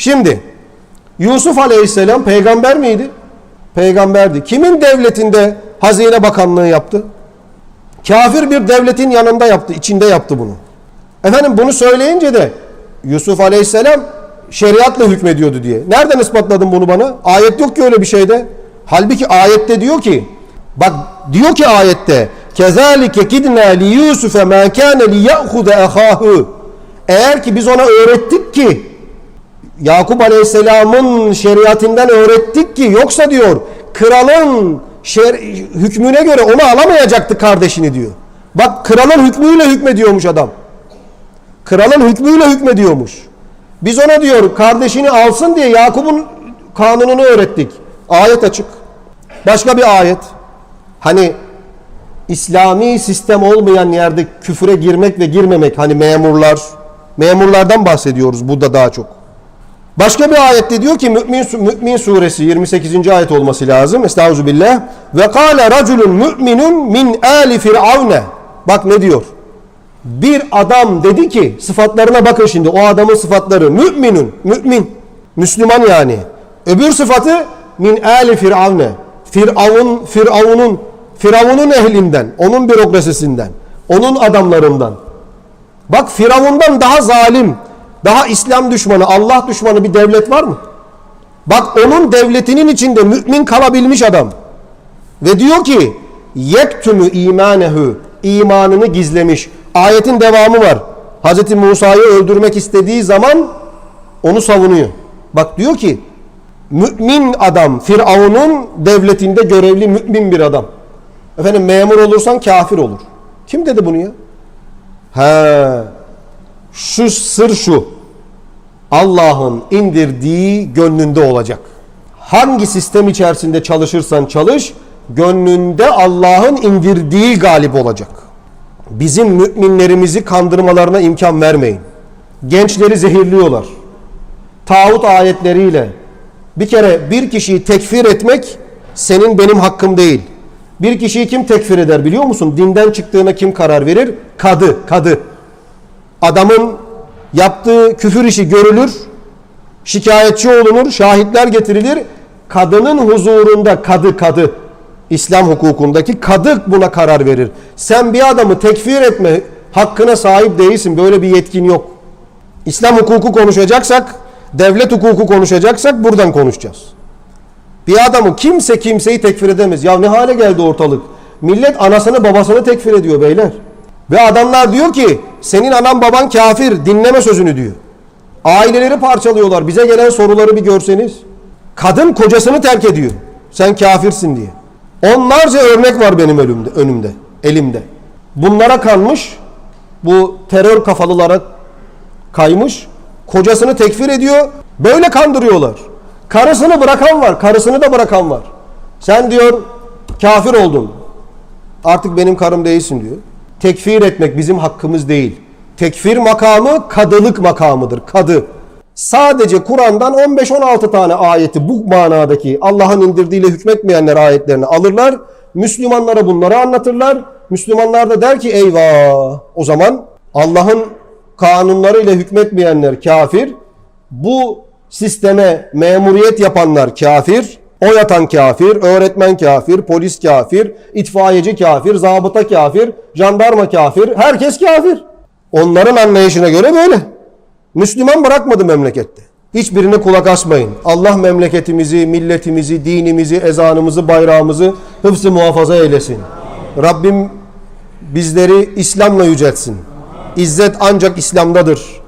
Şimdi Yusuf Aleyhisselam peygamber miydi? Peygamberdi. Kimin devletinde hazine bakanlığı yaptı? Kafir bir devletin yanında yaptı, içinde yaptı bunu. Efendim bunu söyleyince de Yusuf Aleyhisselam şeriatla hükmediyordu diye. Nereden ispatladın bunu bana? Ayet yok ki öyle bir şeyde. Halbuki ayette diyor ki bak diyor ki ayette kezalike kidna li Yusufe ma kana li ya'khuda ahahu. Eğer ki biz ona öğrettik ki Yakup Aleyhisselam'ın şeriatinden öğrettik ki yoksa diyor kralın şer, hükmüne göre onu alamayacaktı kardeşini diyor. Bak kralın hükmüyle hükmediyormuş adam. Kralın hükmüyle hükmediyormuş. Biz ona diyor kardeşini alsın diye Yakup'un kanununu öğrettik. Ayet açık. Başka bir ayet. Hani İslami sistem olmayan yerde küfüre girmek ve girmemek hani memurlar memurlardan bahsediyoruz burada daha çok. Başka bir ayette diyor ki Mümin, Mümin suresi 28. ayet olması lazım. Estağfirullah. Ve kâle raculun müminun min âli firavne. Bak ne diyor? Bir adam dedi ki sıfatlarına bakın şimdi o adamın sıfatları müminun mümin Müslüman yani. Öbür sıfatı min âli firavne. Firavun Firavun'un Firavun'un ehlinden, onun bürokrasisinden, onun adamlarından. Bak Firavun'dan daha zalim, daha İslam düşmanı, Allah düşmanı bir devlet var mı? Bak onun devletinin içinde mümin kalabilmiş adam. Ve diyor ki yektümü imanehu imanını gizlemiş. Ayetin devamı var. Hz. Musa'yı öldürmek istediği zaman onu savunuyor. Bak diyor ki mümin adam Firavun'un devletinde görevli mümin bir adam. Efendim memur olursan kafir olur. Kim dedi bunu ya? He. Şu sır şu. Allah'ın indirdiği gönlünde olacak. Hangi sistem içerisinde çalışırsan çalış, gönlünde Allah'ın indirdiği galip olacak. Bizim müminlerimizi kandırmalarına imkan vermeyin. Gençleri zehirliyorlar. Tağut ayetleriyle. Bir kere bir kişiyi tekfir etmek senin benim hakkım değil. Bir kişiyi kim tekfir eder biliyor musun? Dinden çıktığına kim karar verir? Kadı, kadı. Adamın yaptığı küfür işi görülür, şikayetçi olunur, şahitler getirilir. Kadının huzurunda kadı kadı, İslam hukukundaki kadı buna karar verir. Sen bir adamı tekfir etme hakkına sahip değilsin. Böyle bir yetkin yok. İslam hukuku konuşacaksak, devlet hukuku konuşacaksak buradan konuşacağız. Bir adamı kimse kimseyi tekfir edemez. Ya ne hale geldi ortalık? Millet anasını babasını tekfir ediyor beyler. Ve adamlar diyor ki senin anan baban kafir dinleme sözünü diyor. Aileleri parçalıyorlar. Bize gelen soruları bir görseniz. Kadın kocasını terk ediyor. Sen kafirsin diye. Onlarca örnek var benim önümde, önümde, elimde. Bunlara kanmış, bu terör kafalılara kaymış, kocasını tekfir ediyor, böyle kandırıyorlar. Karısını bırakan var, karısını da bırakan var. Sen diyor kafir oldun, artık benim karım değilsin diyor. Tekfir etmek bizim hakkımız değil. Tekfir makamı kadılık makamıdır, kadı. Sadece Kur'an'dan 15-16 tane ayeti bu manadaki Allah'ın indirdiğiyle hükmetmeyenler ayetlerini alırlar. Müslümanlara bunları anlatırlar. Müslümanlar da der ki eyvah o zaman Allah'ın kanunlarıyla hükmetmeyenler kafir. Bu sisteme memuriyet yapanlar kafir. O yatan kafir, öğretmen kafir, polis kafir, itfaiyeci kafir, zabıta kafir, jandarma kafir, herkes kafir. Onların anlayışına göre böyle. Müslüman bırakmadı memlekette. Hiçbirine kulak asmayın. Allah memleketimizi, milletimizi, dinimizi, ezanımızı, bayrağımızı hıfzı muhafaza eylesin. Rabbim bizleri İslam'la yüceltsin. İzzet ancak İslam'dadır.